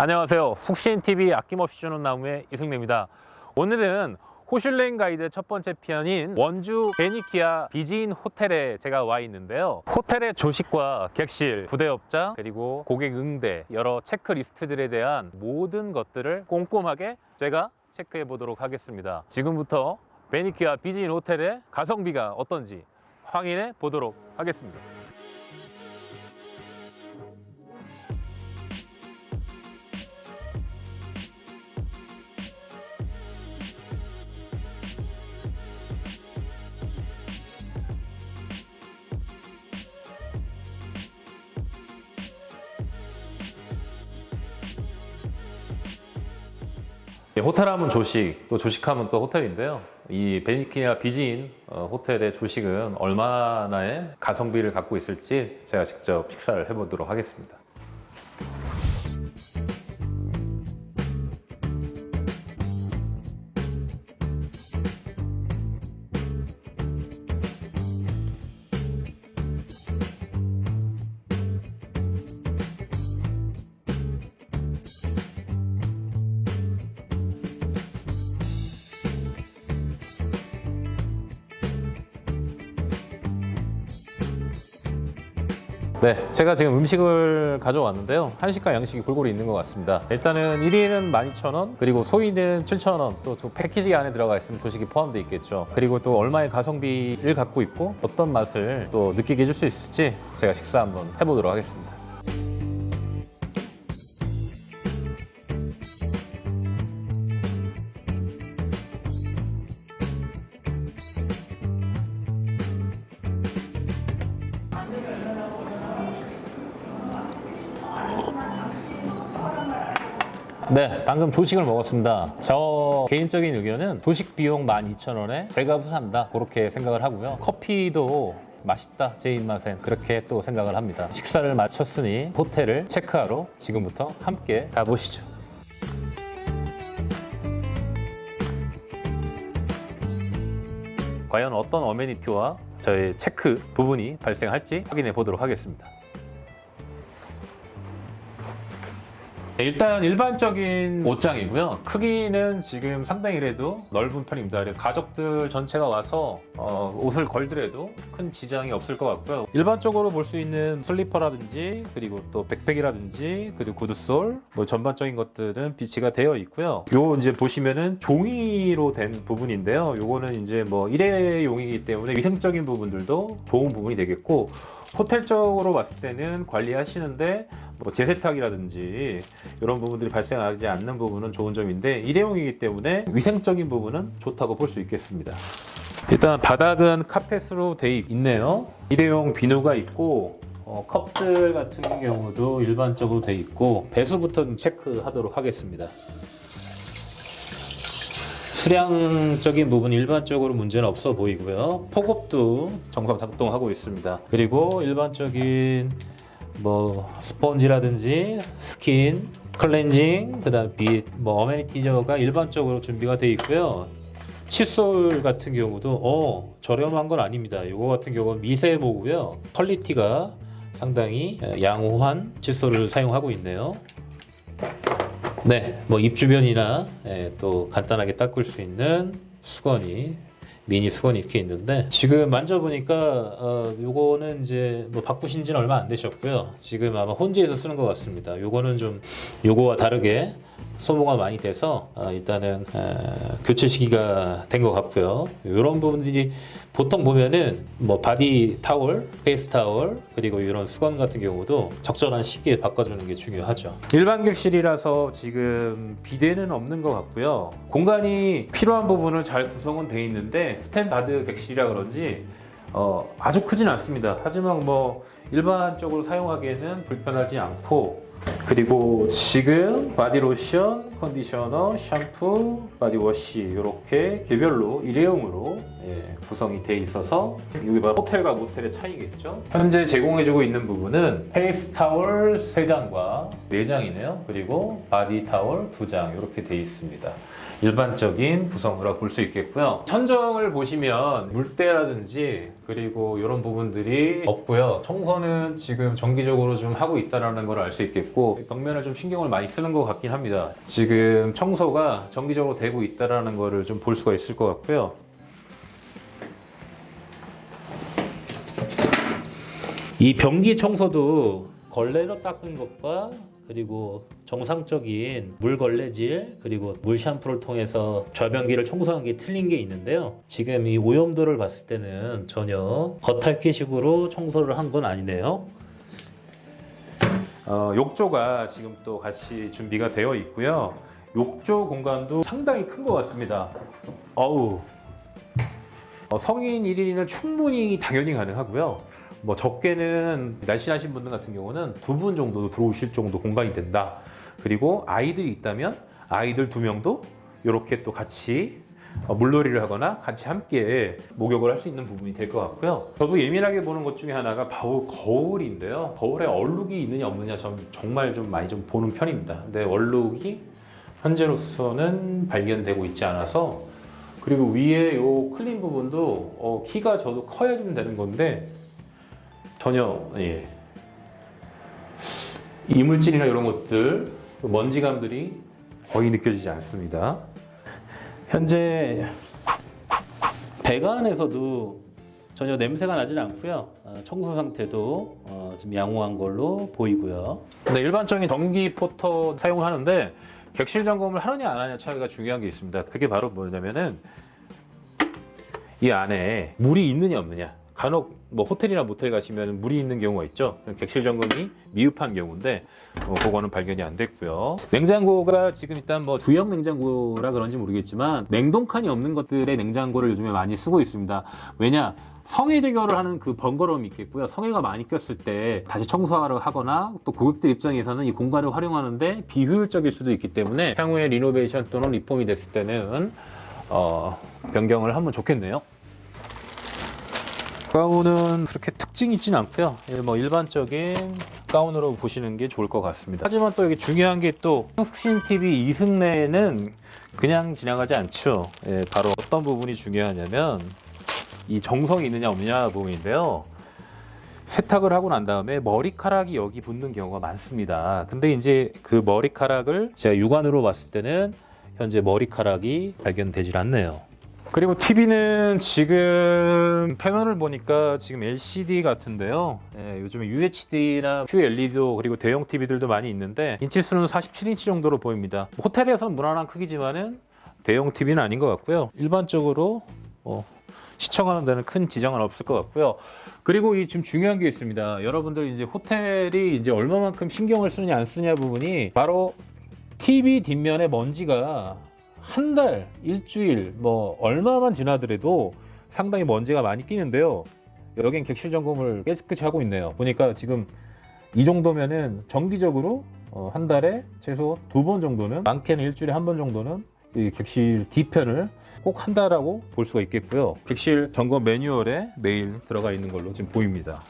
안녕하세요. 숙신TV 아낌없이 주는 나무의 이승래입니다. 오늘은 호슐랭 가이드 첫 번째 편인 원주 베니키아 비지인 호텔에 제가 와 있는데요. 호텔의 조식과 객실, 부대업장, 그리고 고객 응대, 여러 체크리스트들에 대한 모든 것들을 꼼꼼하게 제가 체크해 보도록 하겠습니다. 지금부터 베니키아 비지인 호텔의 가성비가 어떤지 확인해 보도록 하겠습니다. 호텔하면 조식, 또 조식하면 또 호텔인데요. 이 베니키아 비지인 어, 호텔의 조식은 얼마나의 가성비를 갖고 있을지 제가 직접 식사를 해보도록 하겠습니다. 네, 제가 지금 음식을 가져왔는데요. 한식과 양식이 골고루 있는 것 같습니다. 일단은 1인은 12,000원, 그리고 소인은 7,000원, 또저 패키지 안에 들어가 있으면 조식이 포함되어 있겠죠. 그리고 또 얼마의 가성비를 갖고 있고 어떤 맛을 또 느끼게 해줄 수 있을지 제가 식사 한번 해보도록 하겠습니다. 네, 방금 조식을 먹었습니다. 저 개인적인 의견은 조식 비용 12,000원에 제값을 한다. 그렇게 생각을 하고요. 커피도 맛있다. 제 입맛엔 그렇게 또 생각을 합니다. 식사를 마쳤으니 호텔을 체크하러 지금부터 함께 가보시죠. 과연 어떤 어메니티와 저의 체크 부분이 발생할지 확인해 보도록 하겠습니다. 일단 일반적인 옷장이고요. 크기는 지금 상당히 그래도 넓은 편입니다. 그래서 가족들 전체가 와서 어, 옷을 걸더라도 큰 지장이 없을 것 같고요. 일반적으로 볼 수 있는 슬리퍼라든지 그리고 또 백팩이라든지 그리고 구두솔 뭐 전반적인 것들은 비치가 되어 있고요. 요 이제 보시면은 종이로 된 부분인데요. 요거는 이제 뭐 일회용이기 때문에 위생적인 부분들도 좋은 부분이 되겠고 호텔적으로 봤을 때는 관리하시는데 뭐 재세탁이라든지 이런 부분들이 발생하지 않는 부분은 좋은 점인데 일회용이기 때문에 위생적인 부분은 좋다고 볼 수 있겠습니다. 일단 바닥은 카펫으로 돼 있네요. 일회용 비누가 있고 어, 컵들 같은 경우도 일반적으로 돼 있고 배수부터 좀 체크하도록 하겠습니다. 수량적인 부분 일반적으로 문제는 없어 보이고요. 폭업도 정상 작동하고 있습니다. 그리고 일반적인 뭐 스펀지라든지 스킨, 클렌징, 그다음 빛, 뭐 어메니티저가 일반적으로 준비가 되어 있고요. 칫솔 같은 경우도 어 저렴한 건 아닙니다. 이거 같은 경우는 미세모고요. 퀄리티가 상당히 양호한 칫솔을 사용하고 있네요. 네, 뭐 입 주변이나 예, 또 간단하게 닦을 수 있는 수건이 미니 수건이 이렇게 있는데 지금 만져보니까 어, 요거는 이제 뭐 바꾸신 지는 얼마 안 되셨고요. 지금 아마 혼재해서 쓰는 것 같습니다. 요거는 좀 요거와 다르게 소모가 많이 돼서 어, 일단은 에, 교체 시기가 된 것 같고요. 이런 부분들이 보통 보면은 뭐 바디 타월, 페이스 타월 그리고 이런 수건 같은 경우도 적절한 시기에 바꿔주는 게 중요하죠. 일반 객실이라서 지금 비대는 없는 것 같고요. 공간이 필요한 부분을 잘 구성은 돼 있는데 스탠다드 객실이라 그런지 어, 아주 크진 않습니다. 하지만 뭐 일반적으로 사용하기에는 불편하지 않고 그리고 지금 바디로션, 컨디셔너, 샴푸, 바디워시 이렇게 개별로 일회용으로 예, 구성이 돼 있어서 이게 바로 호텔과 모텔의 차이겠죠. 현재 제공해주고 있는 부분은 페이스 타월 3장과 4장이네요. 그리고 바디 타월 2장 이렇게 돼 있습니다. 일반적인 구성으로 볼 수 있겠고요. 천정을 보시면 물때라든지 그리고 이런 부분들이 없고요. 청소는 청소는 지금 정기적으로 좀 하고 있다라는 걸 알 수 있겠고 벽면을 좀 신경을 많이 쓰는 것 같긴 합니다. 지금 청소가 정기적으로 되고 있다라는 거를 좀 볼 수가 있을 것 같고요. 이 변기 청소도 걸레로 닦은 것과 그리고 정상적인 물 걸레질 그리고 물 샴푸를 통해서 좌변기를 청소한 게 틀린 게 있는데요. 지금 이 오염도를 봤을 때는 전혀 겉핥기식으로 청소를 한 건 아니네요. 어, 욕조가 지금 또 같이 준비가 되어 있고요. 욕조 공간도 상당히 큰 것 같습니다. 어우. 어, 성인 1인은 충분히 당연히 가능하고요. 뭐 적게는 날씬하신 분들 같은 경우는 두 분 정도 들어오실 정도 공간이 된다. 그리고 아이들이 있다면 아이들 두 명도 이렇게 또 같이 어, 물놀이를 하거나 같이 함께 목욕을 할 수 있는 부분이 될 것 같고요. 저도 예민하게 보는 것 중에 하나가 바로 거울인데요. 거울에 얼룩이 있느냐 없느냐 좀 정말 좀 많이 좀 보는 편입니다. 근데 얼룩이 현재로서는 발견되고 있지 않아서 그리고 위에 요 클린 부분도 어, 키가 저도 커야 좀 되는 건데 전혀 예. 이물질이나 이런 것들 먼지감들이 거의 느껴지지 않습니다. 현재 배관에서도 전혀 냄새가 나질 않고요. 어, 청소 상태도 어, 좀 양호한 걸로 보이고요. 근데 일반적인 전기 포터 사용을 하는데 객실 점검을 하느냐 안 하느냐 차이가 중요한 게 있습니다. 그게 바로 뭐냐면은 이 안에 물이 있느냐 없느냐. 간혹 뭐 호텔이나 모텔 가시면 물이 있는 경우가 있죠. 객실 점검이 미흡한 경우인데 어, 그거는 발견이 안 됐고요. 냉장고가 지금 일단 뭐 구형 냉장고라 그런지 모르겠지만 냉동칸이 없는 것들의 냉장고를 요즘에 많이 쓰고 있습니다. 왜냐? 성해 대결을 하는 그 번거로움이 있겠고요. 성해가 많이 꼈을 때 다시 청소하러 하거나 또 고객들 입장에서는 이 공간을 활용하는데 비효율적일 수도 있기 때문에 향후에 리노베이션 또는 리폼이 됐을 때는 어, 변경을 하면 좋겠네요. 가운은 그렇게 특징이 있지는 않고요. 예, 뭐 일반적인 가운으로 보시는 게 좋을 것 같습니다. 하지만 또 여기 중요한 게 또 흑신 TV 이승래는 그냥 지나가지 않죠. 예, 바로 어떤 부분이 중요하냐면 이 정성이 있느냐 없느냐 부분인데요. 세탁을 하고 난 다음에 머리카락이 여기 붙는 경우가 많습니다. 근데 이제 그 머리카락을 제가 육안으로 봤을 때는 현재 머리카락이 발견되질 않네요. 그리고 TV는 지금 패널을 보니까 지금 LCD 같은데요. 예, 요즘에 UHD나 QLED도 그리고 대형 TV들도 많이 있는데 인치수는 47인치 정도로 보입니다. 호텔에서는 무난한 크기지만은 대형 TV는 아닌 것 같고요. 일반적으로 뭐 시청하는 데는 큰 지장은 없을 것 같고요. 그리고 이좀 중요한 게 있습니다. 여러분들 이제 호텔이 이제 얼마만큼 신경을 쓰느냐 안 쓰느냐 부분이 바로 TV 뒷면에 먼지가 한 달, 일주일, 뭐 얼마만 지나더라도 상당히 먼지가 많이 끼는데요. 여긴 객실 점검을 깨끗이 하고 있네요. 보니까 지금 이 정도면은 정기적으로 어, 한 달에 최소 두 번 정도는 많게는 일주일에 한 번 정도는 이 객실 뒤편을 꼭 한다라고 볼 수가 있겠고요. 객실 점검 매뉴얼에 매일 들어가 있는 걸로 지금 보입니다.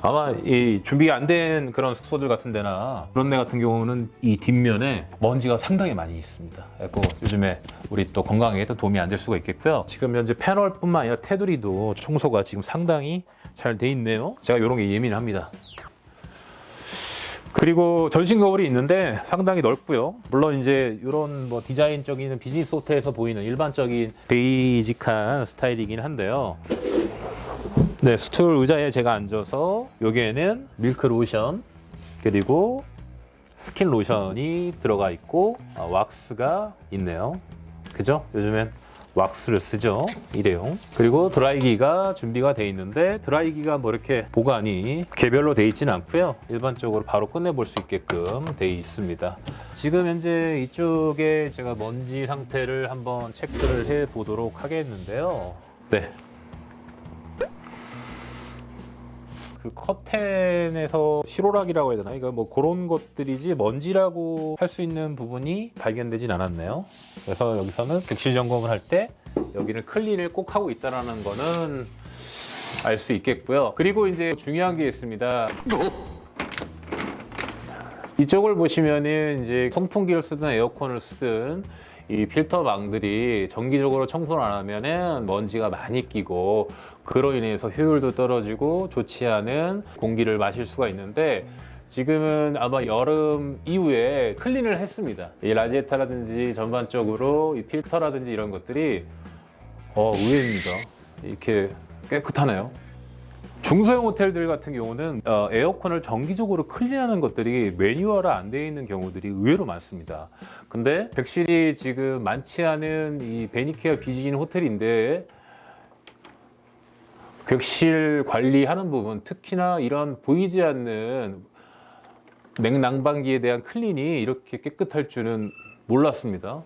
아마 이 준비가 안 된 그런 숙소들 같은 데나 그런 데 같은 경우는 이 뒷면에 먼지가 상당히 많이 있습니다. 그래서 요즘에 우리 또 건강에도 도움이 안 될 수가 있겠고요. 지금 현재 패널뿐만 아니라 테두리도 청소가 지금 상당히 잘 돼 있네요. 제가 이런 게 예민합니다. 그리고 전신 거울이 있는데 상당히 넓고요. 물론 이제 이런 뭐 디자인적인 비즈니스 호텔에서 보이는 일반적인 베이직한 스타일이긴 한데요. 네, 스툴 의자에 제가 앉아서 여기에는 밀크 로션 그리고 스킨 로션이 들어가 있고 아, 왁스가 있네요. 그죠? 요즘엔 왁스를 쓰죠. 일회용. 그리고 드라이기가 준비가 돼 있는데 드라이기가 뭐 이렇게 보관이 개별로 돼 있지는 않고요. 일반적으로 바로 끝내볼 수 있게끔 돼 있습니다. 지금 현재 이쪽에 제가 먼지 상태를 한번 체크를 해 보도록 하겠는데요. 네, 그 커튼에서 실오락이라고 해야 되나? 이거 뭐 그런 것들이지 먼지라고 할 수 있는 부분이 발견되진 않았네요. 그래서 여기서는 객실 점검을 할 때 여기를 클린을 꼭 하고 있다라는 거는 알 수 있겠고요. 그리고 이제 중요한 게 있습니다. 이쪽을 보시면은 이제 선풍기를 쓰든 에어컨을 쓰든 이 필터망들이 정기적으로 청소를 안 하면은 먼지가 많이 끼고 그로 인해서 효율도 떨어지고 좋지 않은 공기를 마실 수가 있는데 지금은 아마 여름 이후에 클린을 했습니다. 이 라지에타라든지 전반적으로 이 필터라든지 이런 것들이 어, 의외입니다. 이렇게 깨끗하네요. 중소형 호텔들 같은 경우는 어, 에어컨을 정기적으로 클린하는 것들이 매뉴얼화 안 되어 있는 경우들이 의외로 많습니다. 근데 백실이 지금 많지 않은 이 베니케어 비즈인 호텔인데 객실 관리하는 부분, 특히나 이런 보이지 않는 냉난방기에 대한 클린이 이렇게 깨끗할 줄은 몰랐습니다.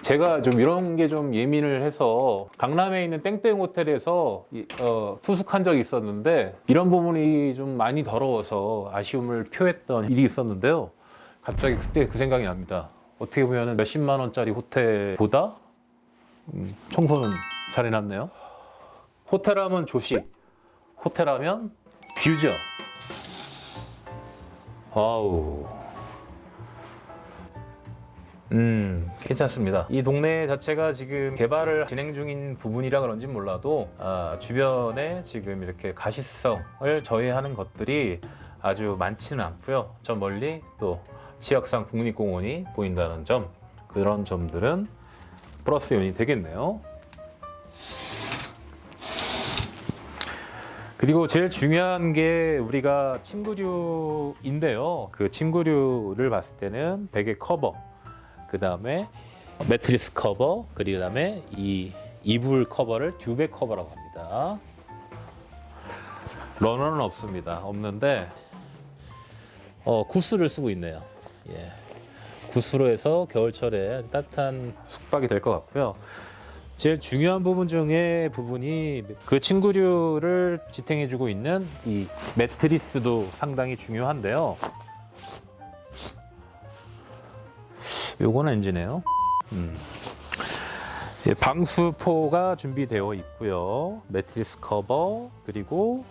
제가 좀 이런 게 좀 예민을 해서 강남에 있는 땡땡 호텔에서 이- 어, 투숙한 적이 있었는데 이런 부분이 좀 많이 더러워서 아쉬움을 표했던 일이 있었는데요. 갑자기 그때 그 생각이 납니다. 어떻게 보면 몇십만 원짜리 호텔보다 음, 청소는 잘 해놨네요. 호텔하면 조식, 호텔하면 뷰죠. 아우. 음, 괜찮습니다. 이 동네 자체가 지금 개발을 진행 중인 부분이라 그런지 몰라도 아, 주변에 지금 이렇게 가시성을 저해하는 것들이 아주 많지는 않고요. 저 멀리 또 지역상 국립공원이 보인다는 점 그런 점들은 플러스 요인이 되겠네요. 그리고 제일 중요한 게 우리가 침구류인데요. 그 침구류를 봤을 때는 베개 커버, 그 다음에 매트리스 커버, 그리고 다음에 이 이불 커버를 듀베 커버라고 합니다. 러너는 없습니다. 없는데 어, 구스를 쓰고 있네요. 예. 구스로 해서 겨울철에 따뜻한 숙박이 될 것 같고요. 제일 중요한 부분 중에 부분이 그 침구류를 지탱해주고 있는 이 매트리스도 상당히 중요한데요. 요거는 엔지네요. 음. 예, 방수포가 준비되어 있고요. 매트리스 커버 그리고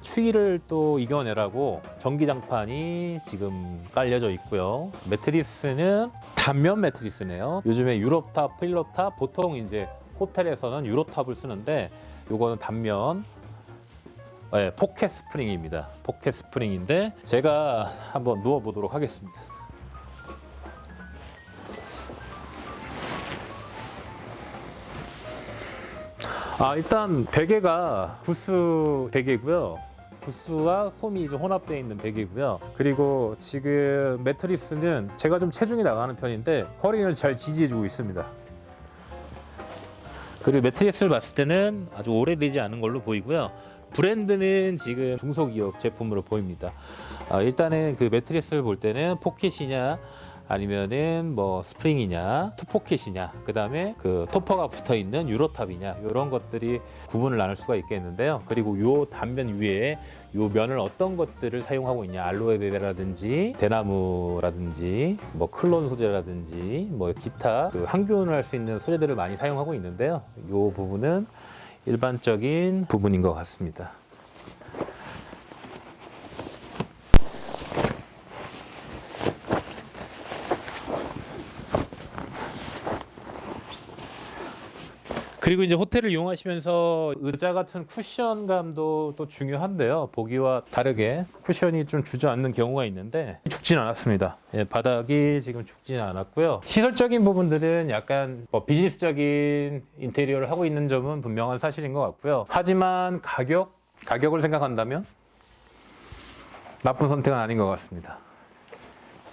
추위를 또 이겨내라고 전기장판이 지금 깔려져 있고요. 매트리스는 단면 매트리스네요. 요즘에 유럽탑, 필럽탑 보통 이제 호텔에서는 유로탑을 쓰는데 요거는 단면 네, 포켓 스프링입니다. 포켓 스프링인데 제가 한번 누워 보도록 하겠습니다. 아 일단 베개가 구스 베개고요. 구스와 솜이 좀 혼합되어 있는 베개고요. 그리고 지금 매트리스는 제가 좀 체중이 나가는 편인데 허리를 잘 지지해주고 있습니다. 그리고 매트리스를 봤을 때는 아주 오래되지 않은 걸로 보이고요. 브랜드는 지금 중소기업 제품으로 보입니다. 아, 일단은 그 매트리스를 볼 때는 포켓이냐 아니면은 뭐 스프링이냐 투포켓이냐 그 다음에 그 토퍼가 붙어 있는 유로탑이냐 이런 것들이 구분을 나눌 수가 있겠는데요 그리고 요 단면 위에 요 면을 어떤 것들을 사용하고 있냐 알로에베라든지 대나무라든지 뭐 클론 소재라든지 뭐 기타 그 항균을 할 수 있는 소재들을 많이 사용하고 있는데요 요 부분은 일반적인 부분인 것 같습니다. 그리고 이제 호텔을 이용하시면서 의자 같은 쿠션감도 또 중요한데요. 보기와 다르게 쿠션이 좀 주저앉는 경우가 있는데 죽진 않았습니다. 예, 바닥이 지금 죽지는 않았고요. 시설적인 부분들은 약간 뭐 비즈니스적인 인테리어를 하고 있는 점은 분명한 사실인 것 같고요. 하지만 가격, 가격을 생각한다면 나쁜 선택은 아닌 것 같습니다.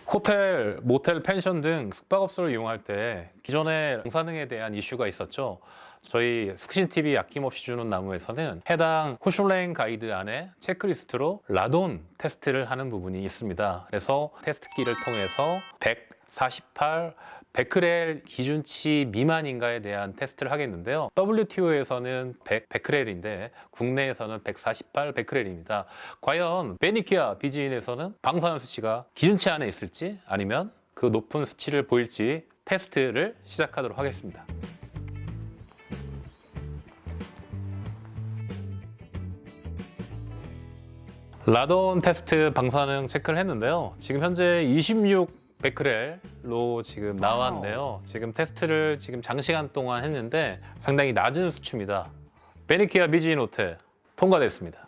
호텔, 모텔, 펜션 등 숙박업소를 이용할 때 기존에 공사능에 대한 이슈가 있었죠. 저희 숙신TV 아낌없이 주는 나무에서는 해당 호슐랭 가이드 안에 체크리스트로 라돈 테스트를 하는 부분이 있습니다. 그래서 테스트기를 통해서 148 베크렐 기준치 미만인가에 대한 테스트를 하겠는데요. WTO에서는 100 베크렐인데 국내에서는 148 베크렐입니다. 과연 베니키아 비즈인에서는 방사능 수치가 기준치 안에 있을지 아니면 그 높은 수치를 보일지 테스트를 시작하도록 하겠습니다. 라돈 테스트 방사능 체크를 했는데요. 지금 현재 26 베크렐로 지금 나왔는데요. 지금 테스트를 지금 장시간 동안 했는데 상당히 낮은 수치입니다. 베니키아 비지인 호텔 통과됐습니다.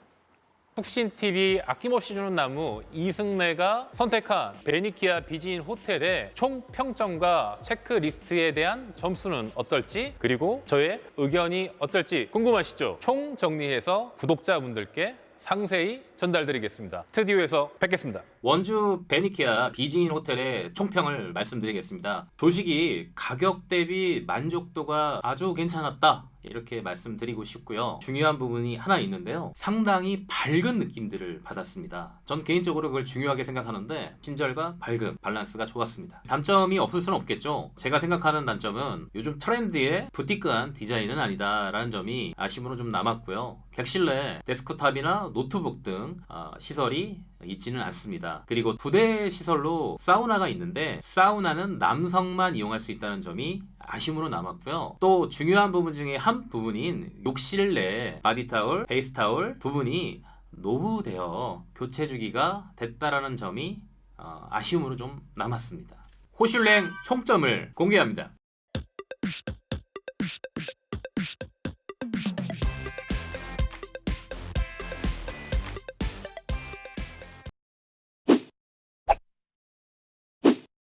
푹신 TV 아낌없이 주는 나무 이승래가 선택한 베니키아 비지인 호텔의 총 평점과 체크리스트에 대한 점수는 어떨지 그리고 저의 의견이 어떨지 궁금하시죠? 총 정리해서 구독자분들께 상세히 전달드리겠습니다. 스튜디오에서 뵙겠습니다. 원주 베니키아 비지인 호텔의 총평을 말씀드리겠습니다. 조식이 가격 대비 만족도가 아주 괜찮았다. 이렇게 말씀드리고 싶고요. 중요한 부분이 하나 있는데요. 상당히 밝은 느낌들을 받았습니다. 전 개인적으로 그걸 중요하게 생각하는데 친절과 밝음, 밸런스가 좋았습니다. 단점이 없을 수는 없겠죠. 제가 생각하는 단점은 요즘 트렌드의 부티크한 디자인은 아니다라는 점이 아쉬움으로 좀 남았고요. 객실내 데스크탑이나 노트북 등 어, 시설이 있지는 않습니다. 그리고 부대 시설로 사우나가 있는데 사우나는 남성만 이용할 수 있다는 점이 아쉬움으로 남았고요. 또 중요한 부분 중에 한 부분인 욕실 내 바디타올, 베이스타올 부분이 노후되어 교체 주기가 됐다라는 점이 어, 아쉬움으로 좀 남았습니다. 호슐랭 총점을 공개합니다.